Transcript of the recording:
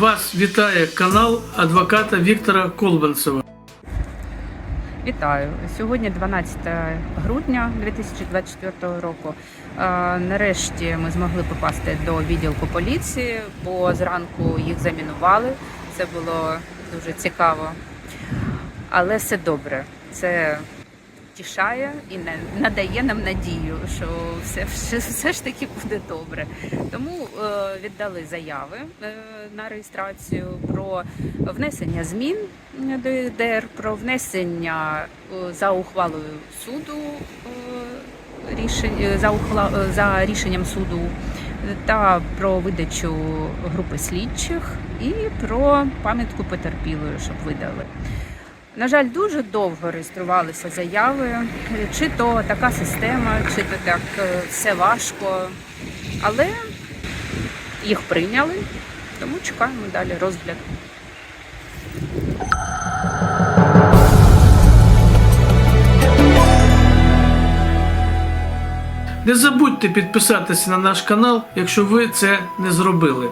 Вас вітає канал адвоката Віктора Колбанцева. Вітаю! Сьогодні 12 грудня 2024 року. Е, Нарешті ми змогли попасти до відділку поліції, бо зранку їх замінували. Це було дуже цікаво. Але все добре. Це тішає і на- надає нам надію, що все, все, все ж таки буде добре. Тому е, віддали заяви е, на реєстрацію про внесення змін до ЄДР, про внесення е, за ухвалою суду рішень за е, за рішенням суду та про видачу групи слідчих і про пам'ятку потерпілої, щоб видали. На жаль, дуже довго реєструвалися заяви, чи то така система, чи то так е, все важко. Але їх прийняли, тому чекаємо далі розгляд. Не забудьте підписатися на наш канал, якщо ви це не зробили.